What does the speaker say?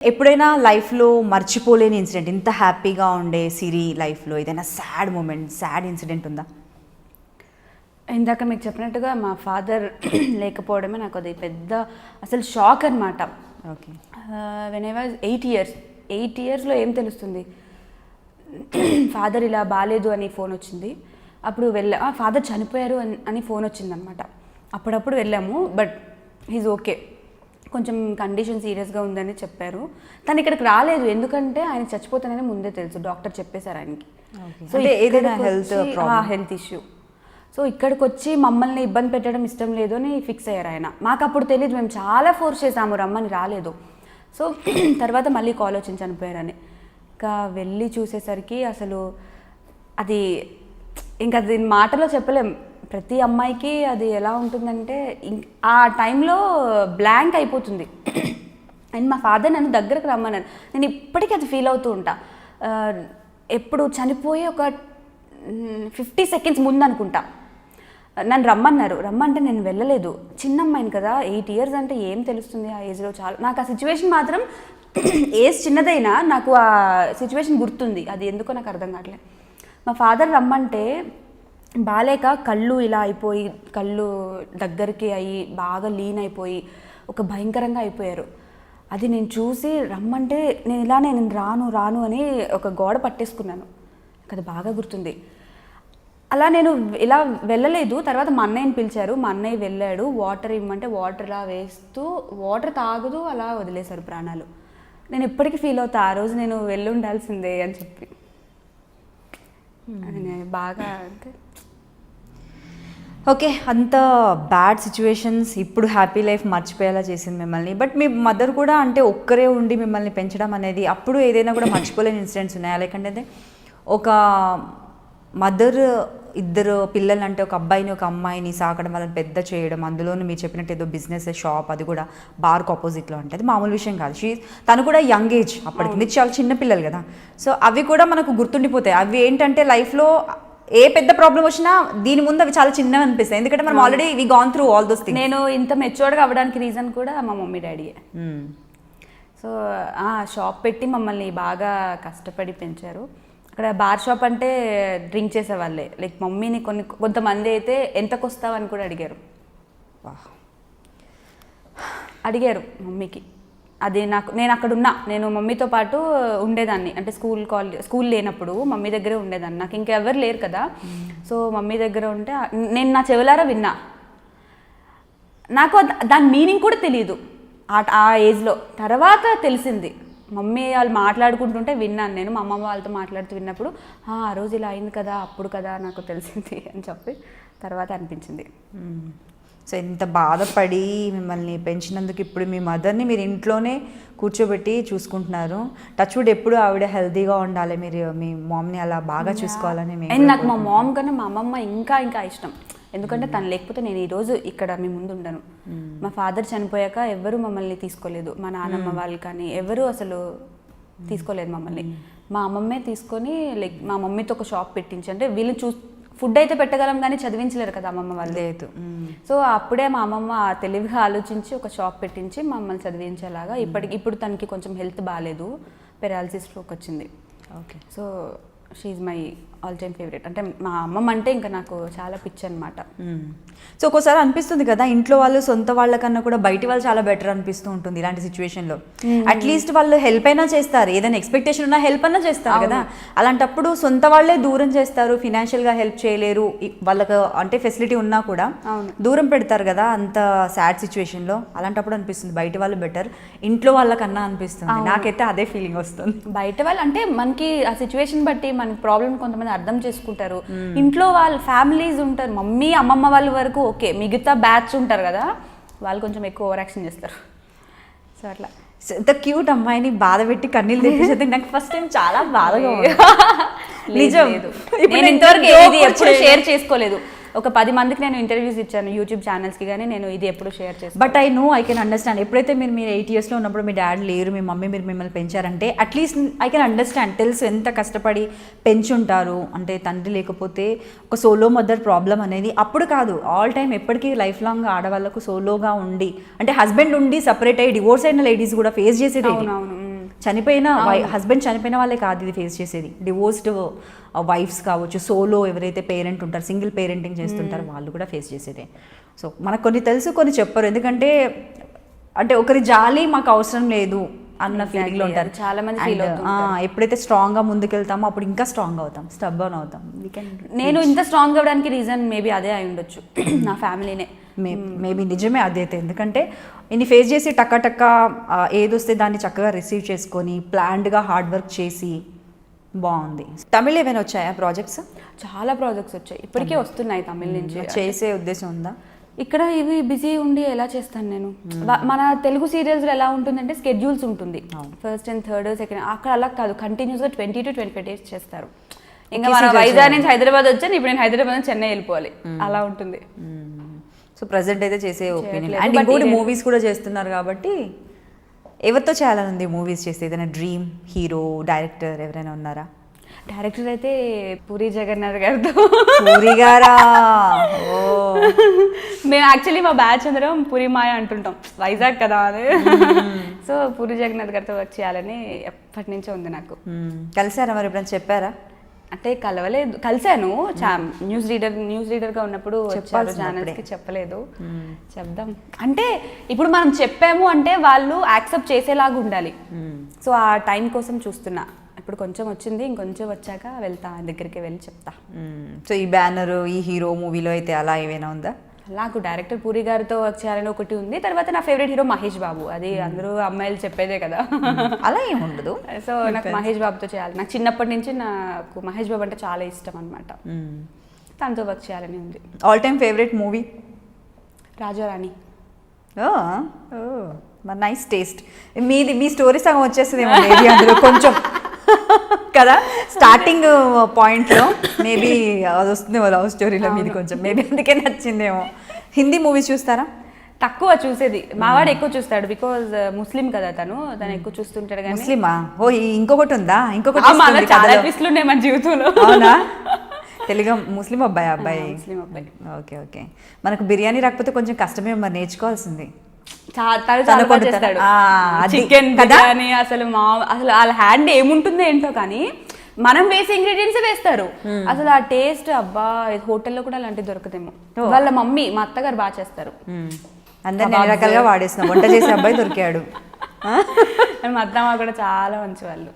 ఎప్పుడైనా లైఫ్లో మర్చిపోలేని ఇన్సిడెంట్ ఇంత హ్యాపీగా ఉండే సిరి లైఫ్లో ఏదైనా సాడ్ మూమెంట్ సాడ్ ఇన్సిడెంట్ ఉందా? ఇందాక మీకు చెప్పినట్టుగా మా ఫాదర్ లేకపోవడమే నాకు అది పెద్ద అసలు షాక్ అనమాట okay. When I was eight years eight ఇయర్స్లో ఏం తెలుస్తుంది? ఫాదర్ ఇలా బాగాలేదు అని ఫోన్ వచ్చింది. అప్పుడు వెళ్ళా ఫాదర్ చనిపోయారు అని అని ఫోన్ వచ్చిందనమాట అప్పుడప్పుడు వెళ్ళాము బట్ హీజ్ ఓకే. కొంచెం కండిషన్ సీరియస్గా ఉందని చెప్పారు. తను ఇక్కడికి రాలేదు. ఎందుకంటే ఆయన చచ్చిపోతానని ముందే తెలుసు. డాక్టర్ చెప్పేశారు ఆయనకి. అంటే ఏదైనా problem? హెల్త్ ఇష్యూ సో ఇక్కడికి వచ్చి మమ్మల్ని ఇబ్బంది పెట్టడం ఇష్టం లేదు అని ఫిక్స్ అయ్యారు ఆయన. మాకు అప్పుడు తెలియదు మేము చాలా ఫోర్స్ చేసాము రమ్మని రాలేదు. సో తర్వాత మళ్ళీ కాల్ వచ్చింది చనిపోయారని. ఇంకా వెళ్ళి చూసేసరికి అసలు అది ఇంకా దీని మాటలో చెప్పలేం. ప్రతి అమ్మాయికి అది ఎలా ఉంటుందంటే ఆ టైంలో బ్లాంక్ అయిపోతుంది. అండ్ మా ఫాదర్ నన్ను దగ్గరకు రమ్మన్నాను నేను ఇప్పటికీ అది ఫీల్ అవుతూ ఉంటా. ఎప్పుడు చనిపోయి ఒక ఫిఫ్టీ సెకండ్స్ ముందు అనుకుంటా. నన్ను రమ్మన్నారు. రమ్మంటే నేను వెళ్ళలేదు. చిన్న అమ్మాయిని కదా ఎయిట్ ఇయర్స్ అంటే ఏం తెలుస్తుంది ఆ ఏజ్లో చాలా నాకు ఆ సిచ్యువేషన్ మాత్రం ఏజ్ చిన్నదైనా నాకు ఆ సిచ్యువేషన్ గుర్తుంది. అది ఎందుకో నాకు అర్థం కావట్లేదు మా ఫాదర్ రమ్మంటే బాలేక కళ్ళు ఇలా అయిపోయి కళ్ళు దగ్గరికి అయ్యి బాగా లీన్ అయిపోయి ఒక భయంకరంగా అయిపోయారు. అది నేను చూసి రమ్మంటే నేను ఇలానే నేను రాను రాను అని ఒక గోడ పట్టేసుకున్నాను. అది బాగా గుర్తుంది. అలా నేను ఇలా వెళ్ళలేదు. తర్వాత మా అన్నయ్యని పిలిచారు. మా అన్నయ్య వెళ్ళాడు. వాటర్ ఇమ్మంటే వాటర్ ఇలా వేస్తూ వాటర్ తాగుతూ అలా వదిలేశారు ప్రాణాలు. నేను ఇప్పటికీ ఫీల్ అవుతా ఆ రోజు నేను వెళ్ళి ఉండాల్సిందే అని చెప్పి. బాగా అంటే ఓకే అంత బ్యాడ్ సిచ్యువేషన్స్ ఇప్పుడు హ్యాపీ లైఫ్ మర్చిపోయేలా చేసింది మిమ్మల్ని. బట్ మీ మదర్ కూడా అంటే ఒక్కరే ఉండి మిమ్మల్ని పెంచడం అనేది అప్పుడు ఏదైనా కూడా మర్చిపోలేని ఇన్సిడెంట్స్ ఉన్నాయా? లేకంటే ఒక మదర్ ఇద్దరు పిల్లలు అంటే ఒక అబ్బాయిని ఒక అమ్మాయిని సాకడం వాళ్ళని పెద్ద చేయడం అందులోనూ మీరు చెప్పినట్టు ఏదో బిజినెస్ షాప్ అది కూడా బార్క్ ఆపోజిట్లో అంటే అది మామూలు విషయం కాదు. షీ తను కూడా యంగ్ ఏజ్ అప్పటికి. మీరు చాలా చిన్న పిల్లలు కదా. సో అవి కూడా మనకు గుర్తుండిపోతాయి. అవి ఏంటంటే లైఫ్లో ఏ పెద్ద ప్రాబ్లం వచ్చినా దీని ముందు అవి చాలా చిన్నవి అనిపిస్తాయి. ఎందుకంటే మనం already we gone through all those things నేను ఇంత మెచ్యూర్డ్గా అవ్వడానికి రీజన్ కూడా మా మమ్మీ డాడీయే సో ఆ షాప్ పెట్టి మమ్మల్ని బాగా కష్టపడి పెంచారు. అక్కడ బార్ షాప్ అంటే డ్రింక్ చేసేవాళ్ళే. లైక్ మమ్మీని కొన్ని కొంతమంది అయితే ఎంతకు వస్తావని కూడా అడిగారు. అడిగారు మమ్మీకి. అది నాకు నేను అక్కడ ఉన్నా నేను మమ్మీతో పాటు ఉండేదాన్ని. అంటే స్కూల్ కాలేజ్ స్కూల్ లేనప్పుడు మమ్మీ దగ్గరే ఉండేదాన్ని. నాకు ఇంకెవరు లేరు కదా. సో మమ్మీ దగ్గర ఉంటే నేను నా చెవులారా విన్నా. నాకు దాని మీనింగ్ కూడా తెలియదు ఆ ఏజ్లో. తర్వాత తెలిసింది. మమ్మీ వాళ్ళు మాట్లాడుకుంటుంటే విన్నాను నేను. మా అమ్మమ్మ వాళ్ళతో మాట్లాడుతూ విన్నప్పుడు "ఆ, రోజు ఇలా అయింది కదా అప్పుడు కదా నాకు తెలిసింది అని చెప్పి తర్వాత అనిపించింది. సో ఎంత బాధపడి మిమ్మల్ని పెంచినందుకు ఇప్పుడు మీ మదర్ని మీరు ఇంట్లోనే కూర్చోబెట్టి చూసుకుంటున్నారు. టచ్ వుడ్ ఎప్పుడు ఆవిడ హెల్తీగా ఉండాలి. మీరు మీ మామ్ని అలా బాగా చూసుకోవాలని నాకు మా మామ్ కన్నా మా అమ్మమ్మ ఇంకా ఇంకా ఇష్టం. ఎందుకంటే తను లేకపోతే నేను ఈరోజు ఇక్కడ మీ ముందు ఉండను. మా ఫాదర్ చనిపోయాక ఎవరు మమ్మల్ని తీసుకోలేదు. మా నాన్నమ్మ వాళ్ళు కానీ ఎవరు అసలు తీసుకోలేదు మమ్మల్ని. మా అమ్మమ్మే తీసుకొని లైక్ మా మమ్మీతో ఒక షాప్ పెట్టించి అంటే వీళ్ళు చూ ఫుడ్ అయితే పెట్టగలం కానీ చదివించలేరు కదా అమ్మమ్మ వాళ్ళు. లేదు. సో అప్పుడే మా అమ్మమ్మ తెలివిగా ఆలోచించి ఒక షాప్ పెట్టించి మమ్మల్ని చదివించేలాగా ఇప్పటికి ఇప్పుడు తనకి కొంచెం హెల్త్ బాగాలేదు పెరాలసిస్ స్ట్రోక్ వచ్చింది. Okay so she my all time favourite. అంటే మా అమ్మమ్మ అంటే ఇంకా నాకు చాలా పిచ్చి అనమాట. సో ఒక్కోసారి అనిపిస్తుంది కదా ఇంట్లో వాళ్ళు సొంత వాళ్ళకన్నా కూడా బయటి వాళ్ళు చాలా బెటర్ అనిపిస్తూ ఉంటుంది ఇలాంటి సిచ్యువేషన్లో అట్లీస్ట్ వాళ్ళు హెల్ప్ అయినా చేస్తారు. ఏదైనా ఎక్స్పెక్టేషన్ ఉన్నా హెల్ప్ అయినా చేస్తారు కదా. అలాంటప్పుడు సొంత వాళ్ళే దూరం చేస్తారు ఫినాన్షియల్గా హెల్ప్ చేయలేరు. వాళ్ళకు అంటే ఫెసిలిటీ ఉన్నా కూడా. దూరం పెడతారు కదా అంత సాడ్ సిచ్యువేషన్లో అలాంటప్పుడు అనిపిస్తుంది బయట వాళ్ళు బెటర్ ఇంట్లో వాళ్ళకన్నా అనిపిస్తుంది. నాకైతే అదే ఫీలింగ్ వస్తుంది. బయట వాళ్ళు అంటే మనకి ఆ సిచ్యువేషన్ బట్టి మన ప్రాబ్లమ్ కొంతమంది అర్థం చేసుకుంటారు. ఇంట్లో వాళ్ళ ఫ్యామిలీస్ ఉంటారు. మమ్మీ అమ్మమ్మ వాళ్ళ వరకు ఓకే మిగతా బ్యాచ్ ఉంటారు కదా వాళ్ళు కొంచెం ఎక్కువ ఓవర్ యాక్షన్ చేస్తారు. సో అట్లా. ఇంత క్యూట్ అమ్మాయిని బాధ పెట్టి కన్నీళ్ళు తెప్పించేది నాకు ఫస్ట్ టైం చాలా బాధగా నిజం. ఇప్పుడు నేను ఇంతవరకు ఎప్పుడు. షేర్ చేసుకోలేదు. ఒక పది మందికి నేను ఇంటర్వ్యూస్ ఇచ్చాను యూట్యూబ్ ఛానల్స్కి కానీ నేను ఇది ఎప్పుడు షేర్ చేస్తాను but I know I can understand ఎప్పుడైతే మీరు మీరు ఎయిట్ ఇయర్స్లో ఉన్నప్పుడు మీ డాడీ లేరు మీ మమ్మీ మీరు మిమ్మల్ని పెంచారంటే at least I can understand తెలుసు ఎంత కష్టపడి పెంచుంటారు. అంటే తండ్రి లేకపోతే ఒక సోలో మదర్ ప్రాబ్లం అనేది అప్పుడు కాదు. ఆల్ టైం ఎప్పటికీ లైఫ్ లాంగ్ ఆడవాళ్ళకు సోలోగా ఉండి అంటే హస్బెండ్ ఉండి సపరేట్ అయ్యి డివోర్స్ అయిన లేడీస్ కూడా ఫేస్ చేసేది. అవునవును. మ్. చనిపోయిన హస్బెండ్ చనిపోయిన వాళ్ళే కాదు ఇది ఫేస్ చేసేది. డివోర్స్డ్ వైఫ్స్ కావచ్చు సోలో ఎవరైతే పేరెంట్ ఉంటారు సింగిల్ పేరెంటింగ్ చేస్తుంటారో వాళ్ళు కూడా ఫేస్ చేసేదే. సో మనకు కొన్ని తెలుసు కొన్ని చెప్పరు. ఎందుకంటే అంటే ఒకరి జాలి మాకు అవసరం లేదు అన్న. ఫీలింగ్లో ఉంటారు. చాలా మంది అవుతుంటారు. ఆ, ఎప్పుడైతే స్ట్రాంగ్గా ముందుకెళ్తామో అప్పుడు ఇంకా స్ట్రాంగ్ అవుతాం స్టబ్బర్న్ అవుతాం. నేను ఇంత స్ట్రాంగ్ అవ్వడానికి రీజన్ మేబీ అదే అయి ఉండొచ్చు నా ఫ్యామిలీనే మే మేబీ నిజమే అదైతే. ఎందుకంటే ఇన్ని ఫేస్ చేసి టక్క టక్క ఏదొస్తే దాన్ని చక్కగా రిసీవ్ చేసుకొని ప్లాన్డ్గా హార్డ్ వర్క్ చేసి బాగుంది. తమిళ్ ఏమైనా వచ్చాయా ప్రాజెక్ట్స్ చాలా ప్రాజెక్ట్స్ వచ్చాయి. ఇప్పటికే వస్తున్నాయి తమిళ నుంచి. చేసే ఉద్దేశం ఉందా? ఇక్కడ ఇవి బిజీ ఉండి ఎలా చేస్తాను నేను? వా- మన తెలుగు సీరియల్స్ ఎలా ఉంటుందంటే స్కెడ్యూల్స్ ఉంటుంది. ఫస్ట్ అండ్ థర్డ్ సెకండ్ అక్కడ అలా కాదు. కంటిన్యూస్గా twenty to twenty five days చేస్తారు ఇంకా మన వైజాగ్ నుంచి హైదరాబాద్ వచ్చాను. ఇప్పుడు నేను హైదరాబాద్ నుంచి చెన్నై వెళ్ళిపోవాలి. అలా ఉంటుంది. సో ప్రజెంట్ అయితే చేసే ఒపీనియన్. అండ్ ఇంకోటి మూవీస్ కూడా చేస్తున్నారు కాబట్టి ఎవరితో చేయాలని ఉంది మూవీస్ చేస్తే? ఏదైనా డ్రీమ్ హీరో డైరెక్టర్ ఎవరైనా ఉన్నారా? డైరెక్టర్ అయితే పూరి జగన్నాథ్ గారితో. పూరి గారా? ఓ. మేము యాక్చువల్లీ మా బ్యాచ్ అందరం పూరి మాయ అంటుంటాం. వైజాగ్ కదా అది. సో పూరి జగన్నాథ్ గారితో వర్క్ చేయాలని ఎప్పటి నుంచో ఉంది నాకు. మ్మ్. కలిసారా మరి? ఎప్పుడైనా చెప్పారా? అంటే కలవలేదు. కలిశాను. న్యూస్ రీడర్ న్యూస్ రీడర్గా ఉన్నప్పుడు వచ్చారు. చెప్పాల్సింది ఛానల్స్కి అప్పుడే. చెప్పలేదు. చెప్దాం. అంటే ఇప్పుడు మనం చెప్పాము అంటే వాళ్ళు యాక్సెప్ట్ చేసేలాగా ఉండాలి. సో ఆ టైం కోసం చూస్తున్నా. ఇప్పుడు కొంచెం వచ్చింది. ఇంకొంచెం వచ్చాక వెళ్తా. దగ్గరికి వెళ్ళి చెప్తా. సో ఈ బ్యానర్ ఈ హీరో మూవీలో అయితే అలా ఏమైనా ఉందా? నాకు డైరెక్టర్ పూరి గారితో వర్క్ చేయాలని ఒకటి ఉంది. తర్వాత నా ఫేవరెట్ హీరో మహేష్ బాబు. అది అందరూ అమ్మాయిలు చెప్పేదే కదా. అలా ఏమి ఉండదు. సో నాకు మహేష్ బాబుతో చేయాలి. నాకు చిన్నప్పటి నుంచి నాకు మహేష్ బాబు అంటే చాలా ఇష్టం అనమాట తనతో వర్క్ చేయాలని ఉంది. All time favourite movie Raja Rani. మరి నైస్ టేస్ట్ మీది మీ స్టోరీ సగం అందులో కొంచెం. కదా? స్టార్టింగ్ పాయింట్లో మేబీ అది వస్తుందేమో లవ్ స్టోరీలో మీది కొంచెం. మేబీ అందుకే నచ్చిందేమో. హిందీ మూవీస్ చూస్తారా? తక్కువ చూసేది. మావాడు ఎక్కువ చూస్తాడు బికాజ్ ముస్లిం కదా తను. తను ఎక్కువ చూస్తుంటాడు కానీ. ముస్లిమా ఓ ఇంకొకటి ఉందా? ఇంకొకటి వస్తుంది చాలా. ట్విస్ట్లు ఉన్నాయి మన జీవితంలో. అవునా? తెలుగు ముస్లిం అబ్బాయి అబ్బాయి? ముస్లిం అబ్బాయి. Okay okay. మనకు బిర్యానీ రాకపోతే కొంచెం కష్టమే మరి నేర్చుకోవాల్సింది. చికెన్? బిర్యానీ అసలు మా అసలు వాళ్ళ హ్యాండ్ ఏముంటుందో ఏంటో కానీ మనం వేసే ఇంగ్రీడియంట్స్ వేస్తారు. అసలు ఆ టేస్ట్ అబ్బా హోటల్లో కూడా అలాంటివి దొరకదేమో. వాళ్ళ మమ్మీ మా అత్తగారు బాగా చేస్తారు. అందరిని రకాలుగా వాడేస్తున్నాం వంట చేసే అబ్బాయి దొరికాడు. మా అత్తమ్మ కూడా చాలా మంచి వాళ్ళు